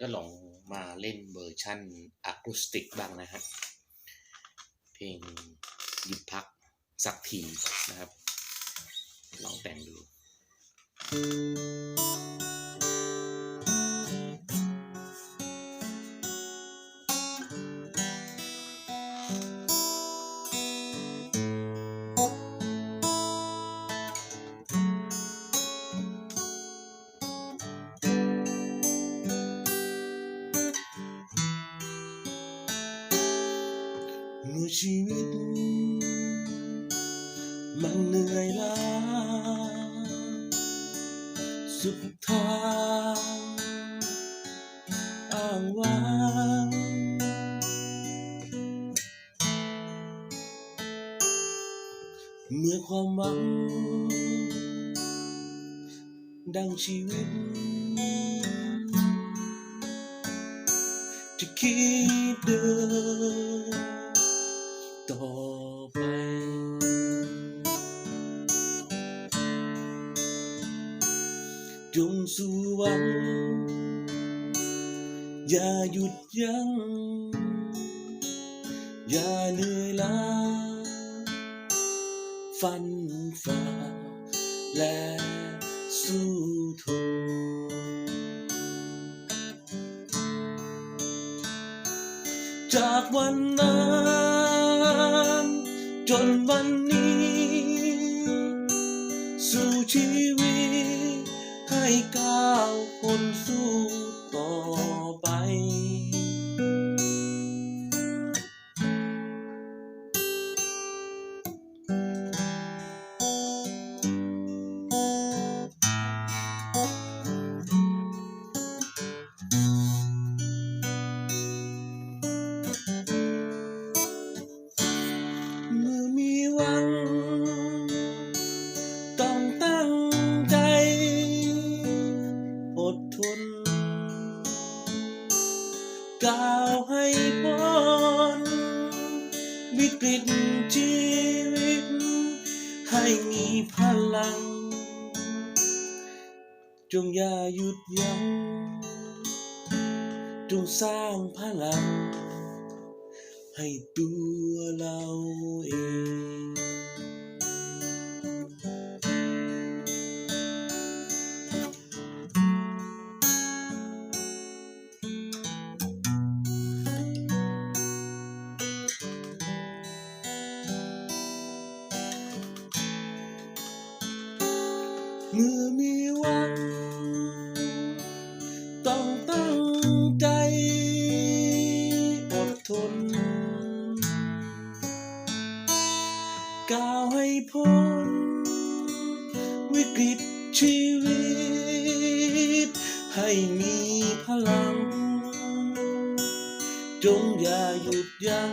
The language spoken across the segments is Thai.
ก็ลองมาเล่นเวอร์ชั่นอะคูสติกบ้างนะฮะเพลงหยุดพักสักทีนะครับ ลองแต่งดูเมื่อชีวิต มันเหนื่อยล้าสุดทางอ้างว้างเมื่อความหวัง ดังชีวิตจะคิดเดิน ต่อไปจงสู่วังอย่าหยุดยัง้งอย่าเหนื่อยล้าฟันฝ่าและสู้ทนจากวันนั้น จนวันนี้ สู่ชีวิตให้ก้าวคน ก้าวให้พ้นวิกฤตชีวิต ให้มีพลัง จงอย่าหยุดยัง้งจงสร้างพลัง ให้ตัวเราเอง เมื่อมีหวัง ต้องตั้งใจอดทน ก้าวให้พ้น วิกฤตชีวิต ให้มีพลัง จงอย่าหยุดยัง้ง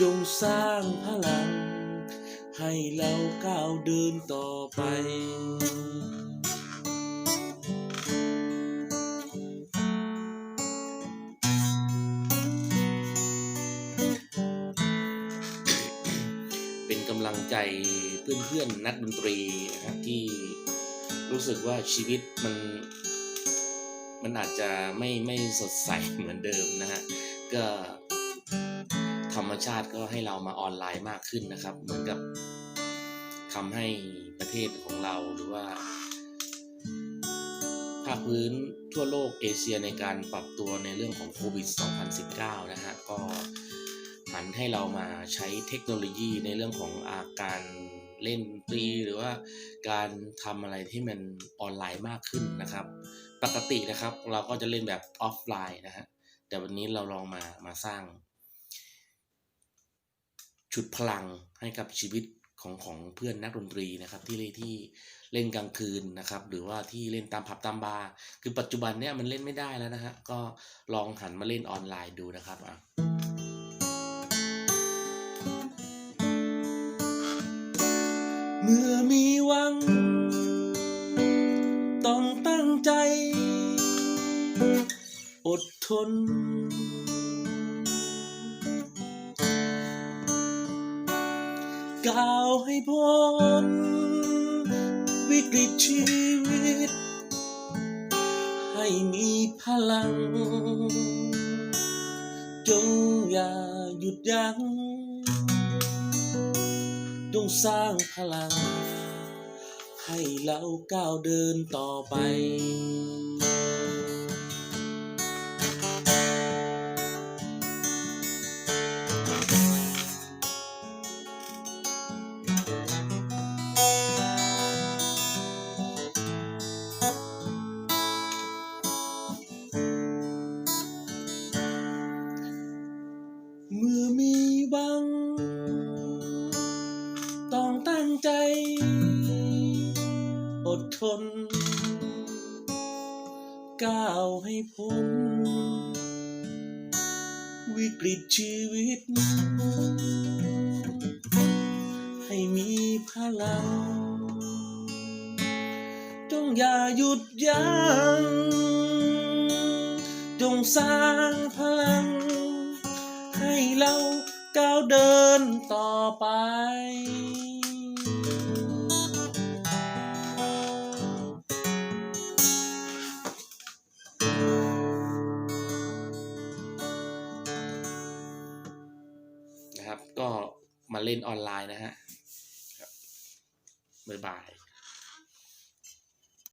จงสร้างพลัง ให้เราก้าวเดินต่อไป เป็นกำลังใจเพื่อนๆนักดนตรีนะครับที่รู้สึกว่าชีวิตมันมันอาจจะไม่ไม่สดใสเหมือนเดิมนะฮะก็ ธรรมชาติก็ให้เรามาออนไลน์มากขึ้นนะครับ เหมือนกับทำให้ประเทศของเราหรือว่าภาคพื้นทั่วโลกเอเชียในการปรับตัวในเรื่องของโควิด 2019 นะฮะก็หันให้เรามาใช้เทคโนโลยีในเรื่องของอาการเล่นตรีหรือว่าการทำอะไรที่มันออนไลน์มากขึ้นนะครับ ปกตินะครับเราก็จะเล่นแบบออฟไลน์นะฮะแต่วันนี้เราลองมามาสร้าง ฉุดพลังให้กับชีวิตของของเพื่อนนักดนตรีนะครับที่เล่นที่เล่นกลางคืนนะครับ หรือว่าที่เล่นตามผับตามบาร์คือปัจจุบันเนี้ยมันเล่นไม่ได้แล้วนะฮะก็ลองหันมาเล่นออนไลน์ดูนะครับอะเมื่อมีหวัง ต้องตั้งใจ อดทน ก้าวให้พ้นวิกฤตชีวิต ให้มีพลัง จงอย่าหยุดยัง้งจงสร้างพลัง ให้เราก้าวเดินต่อไป งใจ อดทน ก้าวให้พ้น วิกฤตชีวิต ให้มีพลัง จงอย่าหยุดยัง้งจงสร้างพลัง ให้เราก้าวเดินต่อไป มาเล่นออนไลน์นะฮะครับบ๊ายบาย